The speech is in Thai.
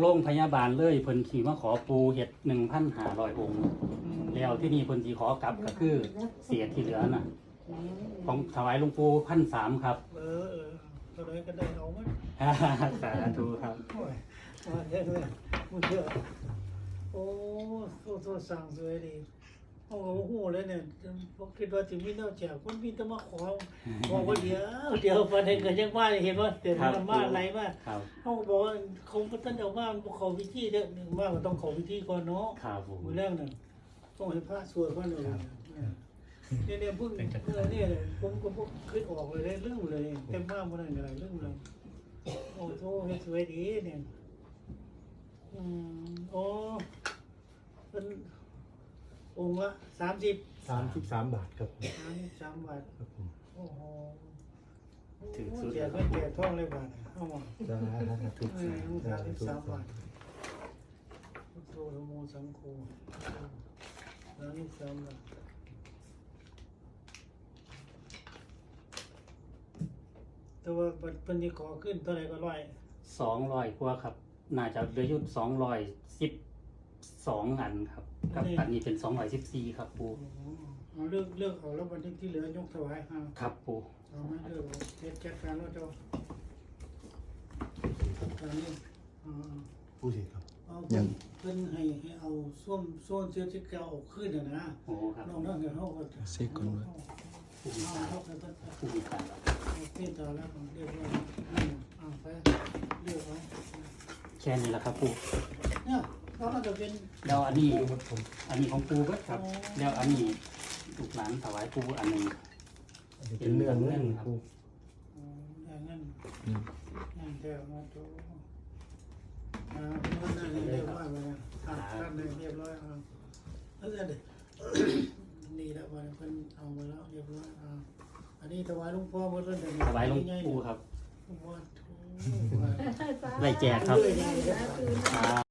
โรงพยาบาลเลยเพิ่นขี่มาขอปูเห็ดหนึ่งพันหาร้อยองค์ แล้วที่นี่เพิ่นสีขอกลับก็คือเสียที่เหลือน่ะ ของถวายหลวงปู่พันสามครับ เออเออเท่าไรก็ได้เอามันสาธุครับโอ้ยมาเยอะเลยมึงเยอะโอ้โทษโทษสั่งสวยดี โอ้โหหูเลยเนี่ยพวกคิดว่าถึงมีแนวแจกคนมีแต่มาขอบอกว่าเดี๋ยวเดี๋ยวประเด็นก็ยังว่าเห็นว่าเดี๋ยวครับมันมาอะไรมาครับเขาบอกว่าเขาก็ตั้งแต่ว่าเขาวิธีเด้อหนึ่งว่าก็ต้องเขาวิธีก่อนเนาะครับผมมือแรกน่ะต้องให้พระสวดก่อนเลยเนี่ยเนี่ยเพิ่งเมื่อเนี่ยผมก็พวกขึ้นออกเลยเรื่องเลยเต็มมากมันอะไรเรื่องเลยโอ้โหเฮ็ดสวยดีเนี่ยอืมโอ้เป็นอ งค์ละสามสิบสามสิบสามบาทครับผมสามสิบสามบาทครับผมโอ้โหถึงสุดแจกเงินแจกทองเลยบาทเอามาสาธุเออลูกสาสามสิบธุสามบาทพุทโธธรรมโมสังโฆสามสิบสามบาทแต่ว่าบัดเพิ่นสิขอขึ้นเท่าไหร่ก็ร้อยสองร้อยกว่าครับ น่าจะเหลืออยุดสองร้อยสิบ สองอันครับกับอันนี้เป็นสองร้อยสิบสี่ครับปูเอาเลือกเลือกเอาแล้วบัดนี้ที่เหลือยกถวายเอาครับปูเอาไหมเลือกเอาเฮ็ดจัดการแล้วเจ้าจัดการนี่เอาเอาผู้สิครับเอาเพิ่นเพิ่นให้ให้เอาส้วมโซนเสื้อที่เก่าเอาขึ้นน่ะนะโอ้ครับน้องนั่นก็เฮาก็เสกก่อนไว้ผู้มีเอาตาเฮาก็เพิ่นผู้มีตาเอาเพิ่นต่อแล้วเรียบร้อยอืมเอาไปเลือกเอาแค่นี้แหละครับปูเนี่ยเรา ก็จะเป็นแล้วอันนี้ครับผมอันนี้ของปูเบิดครับ แล้วอันนี้ลูกหลานถวายปูอันหนึ่งอันนี้เป็นเรื่องเงินครับอืมอย่างนั้นอืมนั่นเดียวมาดูอ่านั่นนี่เรียบร้อยไปแล้วอ่าท่านนี่เรียบร้อยอ่าแล้วเดี๋ยวนี่ละวันเพิ่นเอาไปแล้วเรียบร้อยอ่าอันนี้ถวายหลวงพ่อหมดแล้วเดี๋ยวนี้ถวายหลวงปูครับ หลวงพ่อโถ่ ได้แจกครับเลยครับ